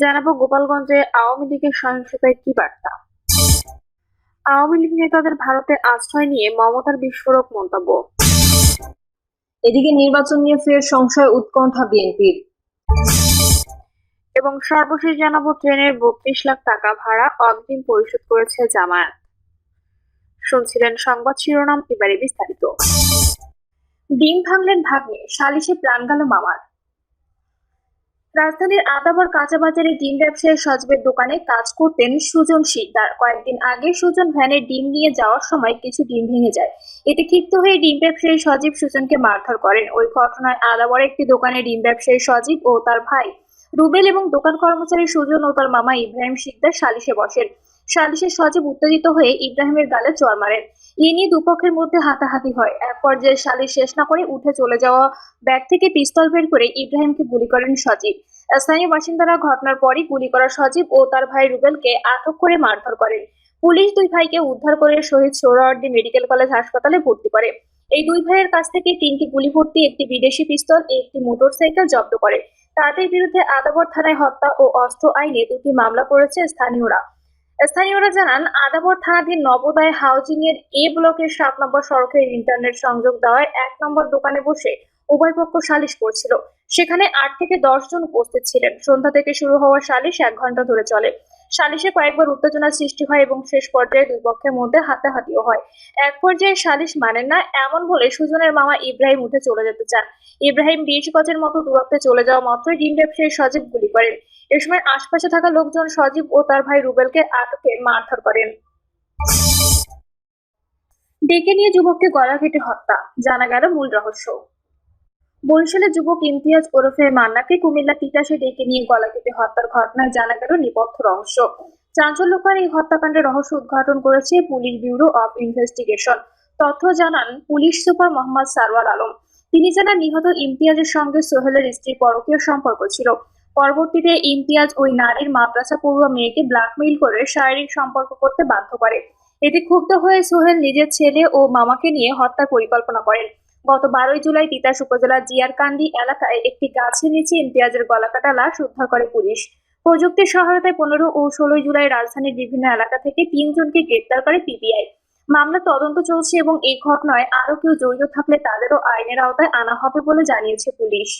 জানাব গোপালগঞ্জে আওয়ামী লীগের সহিংসতায় কি বার্তা? আওয়ামী লীগ নেতাদের ভারতে আশ্রয় নিয়ে মমতার বিস্ফোরক মন্তব্য। এদিকে নির্বাচন নিয়ে ফের সংশয় উৎকণ্ঠা বিএনপির। এবং সর্বশেষ জানাব ট্রেনের বত্রিশ লাখ টাকা ভাড়া অগ্রিম পরিশোধ করেছে জামায়াত। শুনছিলেন সংবাদ শিরোনাম এবারে বিস্তারিত। ডিম ভাঙলেন ভাগ্নে সালিশে প্রাণ গেল মামার। রাজধানীর আদাবর কাঁচা বাজারে ডিম ব্যবসায়ী সজবের দোকানে কাজ করতেন সুজন শিকদার। কয়েকদিন আগে সুজন ভ্যানে ডিম নিয়ে যাওয়ার সময় কিছু ডিম ভেঙে যায়। এতে ক্ষিপ্ত হয়ে ডিম ব্যবসায়ী সজীব সুজনকে মারধর করেন। ওই ঘটনায় আদাবর একটি দোকানে ডিম ব্যবসায়ী সজীব ও তার ভাই রুবেল এবং দোকান কর্মচারী সুজন ও তার মামা ইব্রাহিম শিকদার সালিশে বসেন। সালিশে সজীব উত্তেজিত হয়ে ইব্রাহিমের গালে চড় মারেন। এ নিয়ে দুপক্ষের মধ্যে হাতাহাতি হয়। এক পর্যায়ে সালিশ শেষ না করে উঠে চলে যাওয়া ব্যাগ থেকে পিস্তল বের করে ইব্রাহিমকে গুলি করেন সজীব। স্থানীয় বাসিন্দারা ঘটনার পরই গুলি করা সজীব ও তার ভাই রুবেলকে আটক করে মারধর করেন। পুলিশ দুই ভাইকে উদ্ধার করে শহীদ সোহরাওয়ার্দী মেডিকেল কলেজ হাসপাতালে ভর্তি করে। এই দুই ভাইয়ের কাছ থেকে তিনটি গুলি ভর্তি, একটি বিদেশি পিস্তল, একটি মোটরসাইকেল জব্দ করে। তাদের বিরুদ্ধে আদাবর থানায় হত্যা ও অস্ত্র আইনে দুটি মামলা করেছে স্থানীয়রা। স্থানীয়রা জানান, আদাবর থানাধীন নবোদয় হাউজিং এর এ ব্লকের সাত নম্বর সড়কের ইন্টারনেট সংযোগ দেওয়ায় এক নম্বর দোকানে বসে উভয় পক্ষ সালিশ করছিল। সেখানে আট থেকে দশ জন উপস্থিত ছিলেন। সন্ধ্যা থেকে শুরু হওয়া সালিশ এক ঘণ্টা ধরে চলে। সালিশে কয়েকবার উত্তেজনার সৃষ্টি হয় এবং শেষ পর্যায়ে দুই পক্ষের মধ্যে হাতাহাতিও হয়। এক পর্যায়ে সালিশ মানেন না, এমন বলে সুজনের মামা ইব্রাহিম উঠে চলে যেতে চান। ইব্রাহিম বিশ গজের মতো দূরত্বে চলে যাওয়া মাত্রই ডিম ব্যবসায়ী সজীব গুলি করেন। এ সময় আশপাশে থাকা লোকজন সজীব ও তার ভাই রুবেলকে আটকে মারধর করেন। ডেকে নিয়ে যুবককে গলা কেটে হত্যা, জানা গেল মূল রহস্য। বরিশালের যুবক ইমতিয়াজ ওরফে মান্নাকে কুমিল্লা তিতাসে ডেকে নিয়ে গলা কেটে হত্যার ঘটনায় জানা গেল নিপথ্য রহস্য। চাঞ্চল্যকর এই হত্যাকাণ্ডের রহস্য উদ্ঘাটন করেছে পুলিশ ব্যুরো অব ইনভেস্টিগেশন। তথ্য জানান পুলিশ সুপার মোহাম্মদ সারওয়ার আলম। তিনি জানান, নিহত ইমতিয়াজের সঙ্গে সোহেলের স্ত্রীর পরকীয় সম্পর্ক ছিল। পরবর্তীতে ইমতিয়াজ ওই নারীর মাদ্রাসা পড়ুয়া মেয়েকে ব্ল্যাকমেইল করে শারীরিক সম্পর্ক করতে বাধ্য করে। এতে ক্ষুব্ধ হয়ে সোহেল নিজের ছেলে ও মামাকে নিয়ে হত্যার পরিকল্পনা করেন। গত বারোই জুলাই তিতাস উপজেলার জিয়ারকান্দি এলাকায় একটি গাছের নিচে ইমতিয়াজের গলাকাটা লাশ উদ্ধার করে পুলিশ। প্রযুক্তির সহায়তায় পনেরো ও ষোলোই জুলাই রাজধানীর বিভিন্ন এলাকা থেকে তিনজনকে গ্রেপ্তার করে পিবিআই। মামলা তদন্ত চলছে এবং এই ঘটনায় আরও কেউ জড়িত থাকলে তাদেরও আইনের আওতায় আনা হবে বলে জানিয়েছে পুলিশ।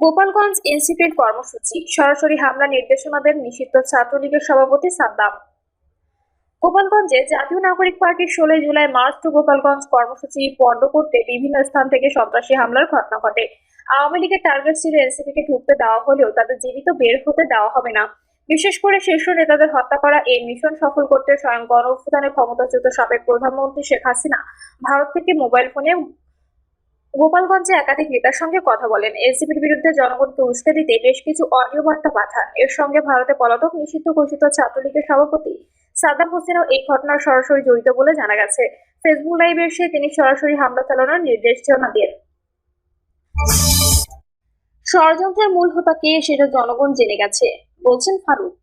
গোপালগঞ্জ এনসিপির কর্মসূচি। সরাসরি হামলা নির্দেশনা দেন নিষিদ্ধ ছাত্রলীগের সভাপতি সাদ্দাম। গোপালগঞ্জে জাতীয় নাগরিক পার্টির ষোলোই জুলাই মার্চ টু গোপালগঞ্জ কর্মসূচি পণ্ড করতে বিভিন্ন স্থান থেকে সন্ত্রাসী হামলার ঘটনা ঘটে। আওয়ামী লীগের টার্গেট ছিল এনসিপিকে ঢুকতে দেওয়া হলেও তাদের জীবিত বের হতে দেওয়া হবে না। বিশেষ করে শীর্ষ নেতাদের হত্যা করা, এই মিশন সফল করতে স্বয়ং গণ অভ্যুত্থানে ক্ষমতাচ্যুত সাবেক প্রধানমন্ত্রী শেখ হাসিনা ভারত থেকে মোবাইল ফোনে গোপালগঞ্জে একাধিক নেতার সঙ্গে কথা বলেন। এনসিপির বিরুদ্ধে জনগণকে উস্কে দিতে বেশ কিছু অডিও বার্তা পাঠান। এর সঙ্গে ভারতে পলাতক নিষিদ্ধ ঘোষিত ছাত্রলীগের সভাপতি সাদ্দাম হোসেনও এই ঘটনার সরাসরি জড়িত বলে জানা গেছে। ফেসবুক লাইভে এসে তিনি সরাসরি হামলা চালানোর নির্দেশ দেন ষড়যন্ত্রের মূল হোতা কে সেটা জনগণ জেনে গেছে, বলছেন ফারুক।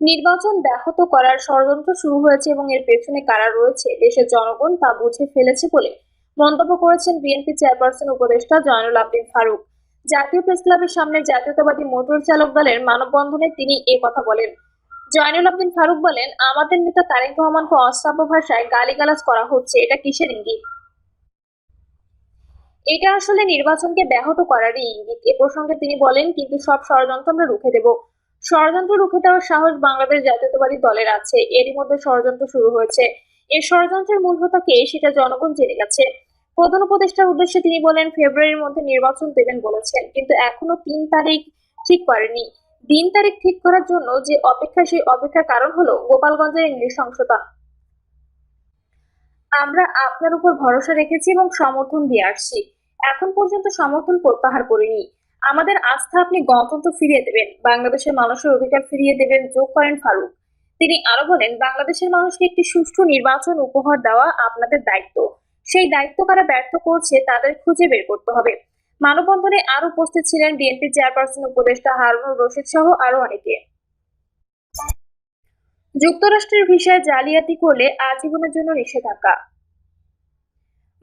নির্বাচন ব্যাহত করার ষড়যন্ত্র শুরু হয়েছে এবং এর পেছনে কারা রয়েছে, দেশের জনগণ তা বুঝে ফেলেছে বলে মন্তব্য করেছেন বিএনপি চেয়ারপারসন উপদেষ্টা জয়নুল আবদিন ফারুক। জাতীয় প্রেস ক্লাবের সামনে জাতীয়তাবাদী মোটর চালক দলের মানববন্ধনে তিনি এ কথা বলেন। জয়নুল আবদিন ফারুক বলেন, আমাদের নেতা তারেক রহমানকে অশ্রাব্য ভাষায় গালিগালাজ করা হচ্ছে, এটা কিসের ইঙ্গিত? এটা আসলে নির্বাচনকে ব্যাহত করারই ইঙ্গিত। এ প্রসঙ্গে তিনি বলেন, কিন্তু সব ষড়যন্ত্র আমরা রুখে দেব। ষড়যন্ত্র রুখে দেওয়ার সাহস বাংলাদেশ জাতীয়তাবাদী দলের আছে। এরই মধ্যে ষড়যন্ত্র শুরু হয়েছে। এই ষড়যন্ত্রের মূল হোতা কে, সেটা জনগণ জেনে গেছে। প্রধান উপদেষ্টার উদ্দেশ্যে তিনি বলেন, ফেব্রুয়ারির মধ্যে নির্বাচন দেবেন বলেছেন, কিন্তু এখনও তিন তারিখ ঠিক করেনি। দিন তারিখ ঠিক করার জন্য যে অপেক্ষা সেই অপেক্ষার কারণ হলো গোপালগঞ্জের নৃশংসতা আমরা আপনার উপর ভরসা রেখেছি এবং সমর্থন দিয়ে আসছি। এখন পর্যন্ত সমর্থন প্রত্যাহার করিনি। আমাদের আস্থা আপনি গণতন্ত্র ফিরিয়ে দেবেন, বাংলাদেশের মানুষের অধিকার ফিরিয়ে দেবেন, যোগ করেন ফারুক। তিনি আরও বলেন, বাংলাদেশের মানুষকে একটি সুষ্ঠু নির্বাচন উপহার দেওয়া আপনাদের দায়িত্ব। সেই দায়িত্ব কারা ব্যর্থ করছে তাদের খুঁজে বের করতে হবে। মানববন্ধনে আরও উপস্থিত ছিলেন বিএনপি চেয়ারপারসন উপদেষ্টা হারুনুর রশিদ সহ আরও অনেকে। যুক্তরাষ্ট্রের ভিসায় জালিয়াতি করলে আজীবনের জন্য নিষেধাজ্ঞা।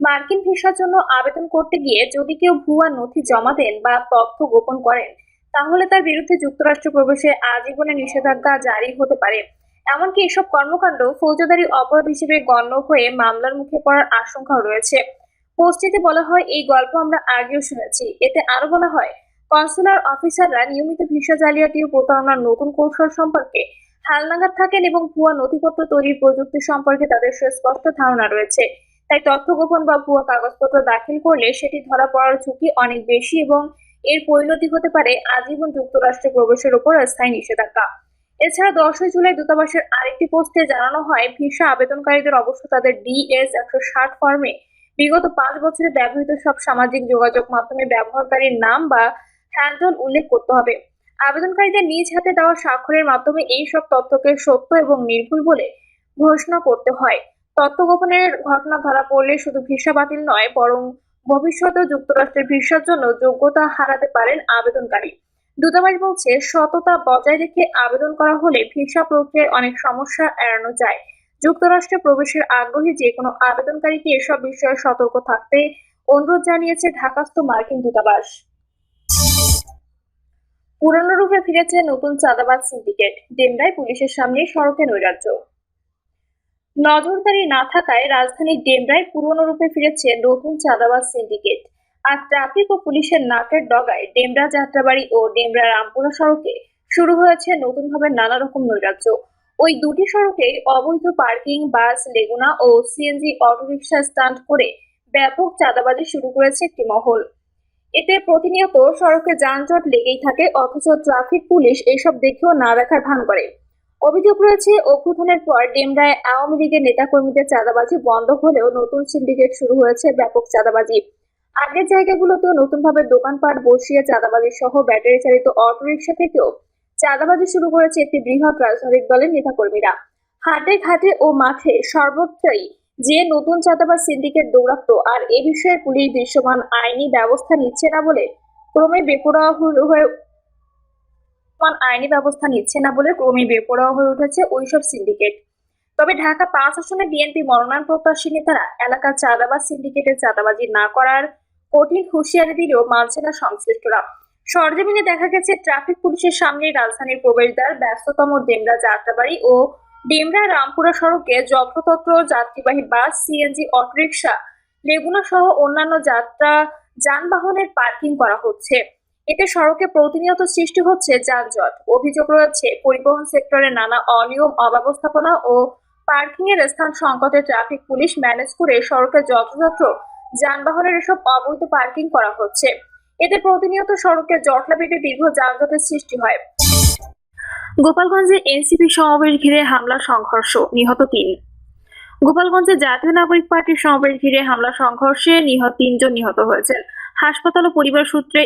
মার্কিন ভিসার জন্য আবেদন করতে গিয়ে যদি কেউ ভুয়া নথি জমা দেন বা তথ্য গোপন করেন, তাহলে তার বিরুদ্ধে যুক্তরাষ্ট্র প্রবেশে আজীবনের নিষেধাজ্ঞা জারি হতে পারে। এমনকি এসব কর্মকাণ্ড ফৌজদারি অপরাধ হিসেবে গণ্য হয়ে মামলার মুখে পড়ার আশঙ্কাও রয়েছে। পোস্টটিতে বলা হয়, এই গল্প আমরা আগেও শুনেছি। এতে আরও বলা হয়, কনসুলার অফিসাররা নিয়মিত ভিসা জালিয়াতি ও প্রতারণার নতুন কৌশল সম্পর্কে হালনাগাদ থাকেন এবং ভুয়া নথিপত্র তৈরির প্রযুক্তি সম্পর্কে তাদের সুস্পষ্ট ধারণা রয়েছে। তাই তথ্য গোপন বা ভুয়া কাগজপত্র দাখিল করলে সেটি ধরা পড়ার ঝুঁকি অনেক বেশি এবং এর পরিণতি হতে পারে আজীবন যুক্তরাষ্ট্রে প্রবেশের উপর স্থায়ী নিষেধাজ্ঞা। এছাড়া দশই জুলাই দূতাবাসের আরেকটি পোস্টে জানানো হয়, ভিসা আবেদনকারীদের অবশ্য তাদের ডিএস একশো ষাট ফর্মে বিগত পাঁচ বছরে ব্যবহৃত সব সামাজিক যোগাযোগ মাধ্যমে ব্যবহারকারীর নাম বা হ্যান্ডল উল্লেখ করতে হবে। আবেদনকারীদের নিজ হাতে দেওয়া স্বাক্ষরের মাধ্যমে এই সব তথ্যকে সত্য এবং নির্ভুল বলে ঘোষণা করতে হয়। তথ্য গোপনের ঘটনা ধরা পড়লে শুধু ভিসা বাতিল নয়, বরং ভবিষ্যতে যুক্তরাষ্ট্রের ভিসার জন্য যোগ্যতা হারাতে পারেন আবেদনকারী। দূতাবাস বলছে, সততা বজায় রেখে আবেদন করা হলে ভিসা প্রক্রিয়ায় অনেক সমস্যা এড়ানো যায়। যুক্তরাষ্ট্রে প্রবেশের আগ্রহী যে কোনো আবেদনকারীকে এসব বিষয়ে সতর্ক থাকতে অনুরোধ জানিয়েছে ঢাকাস্থ মার্কিন দূতাবাস। পুরনো রূপে ফিরেছে নতুন চাঁদাবাজ সিন্ডিকেট। ডেমরায় পুলিশের সামনে সড়কে নৈরাজ্য। নজরদারি না থাকায় রাজধানীর ডেমরায় পুরনো রূপে ফিরেছে নতুন চাঁদাবাজ সিন্ডিকেট। আর ট্রাফিক ও পুলিশের নাকের ডগায় ডেমরা যাত্রাবাড়ি ও ডেমরা রামপুরা সড়কে শুরু হয়েছে নতুনভাবে নানা রকম নৈরাজ্য। ওই দুটি সড়কে অবৈধ পার্কিং, বাস, লেগুনা ও সিএনজি অটোরিকশা স্ট্যান্ড করে ব্যাপক চাঁদাবাজি শুরু করেছে একটি মহল। এতে প্রতিনিয়ত সড়কে যানজট লেগেই থাকে, অথচ ট্রাফিক পুলিশ এসব দেখেও না দেখার ভান করে। অভিযোগ রয়েছে, অভ্যুত্থানের পর ডেমরায় আওয়ামী লীগের নেতাকর্মীদের চাঁদাবাজি বন্ধ হলেও নতুন সিন্ডিকেট শুরু হয়েছে ব্যাপক চাঁদাবাজি। আগের জায়গাগুলোতেও নতুনভাবে দোকানপাট বসিয়ে চাঁদাবাজি সহ ব্যাটারি চালিত অটোরিকশা থেকেও চাঁদাবাজি শুরু করেছে একটি বৃহৎ রাজনৈতিক দলের নেতাকর্মীরা। হাটে ঘাটে ও মাঠে সর্বত্রই যে নতুন চাঁদাবাজ সিন্ডিকেট দৌরাত্ম আর এ বিষয়ে পুলিশ দৃশ্যমান আইনি ব্যবস্থা নিচ্ছে না বলে ক্রমে বেপরোয়া হয়ে আইনি ব্যবস্থা নিচ্ছে না বলে ক্রমে বেপরোয়া হয়ে উঠেছে ওইসব সিন্ডিকেট। তবে ঢাকা পাঁচ আসনে বিএনপি মনোনয়ন প্রত্যাশী নেতারা এলাকার চাঁদাবাজ সিন্ডিকেটের চাঁদাবাজি না করার কঠিন হুঁশিয়ারি দিলেও মানছে না সংশ্লিষ্টরা। সরজমিনে দেখা গেছে, ট্রাফিক পুলিশের সামনে রাজধানীর প্রবেশদ্বার, ব্যস্ততম ডেমরা যাত্রাবাড়ি ও ডেমরা রামপুরা সড়কে যত্রতত্র যাত্রীবাহী বাস, সিএনজি, অটোরিকশা, লেগুনা সহ অন্যান্য যাত্রা যানবাহনের পার্কিং করা হচ্ছে। এতে সড়কে প্রতিনিয়ত সৃষ্টি হচ্ছে যানজট। অভিযোগ রয়েছে, পরিবহন সেক্টরে নানা অনিয়ম, অব্যবস্থাপনা ও পার্কিং এর স্থান সংকটে ট্রাফিক পুলিশ ম্যানেজ করে সড়কে যত্রতত্র যানবাহনের এসব অবৈধ পার্কিং করা হচ্ছে। এতে প্রতিনিয়ত সড়কে জটলা বেঁধে দীর্ঘ যানজটের সৃষ্টি হয়। গোপালগঞ্জে এনসিপি সমাবেশ ঘিরে হামলা, সংঘর্ষ, নিহত তিন। গোপালগঞ্জে জাতীয় নাগরিক পার্টির সমাবেশ ঘিরে হামলা, সংঘর্ষে নিহত তিনজন নিহত হয়েছেন। হাসপাতাল ও পরিবার সূত্রে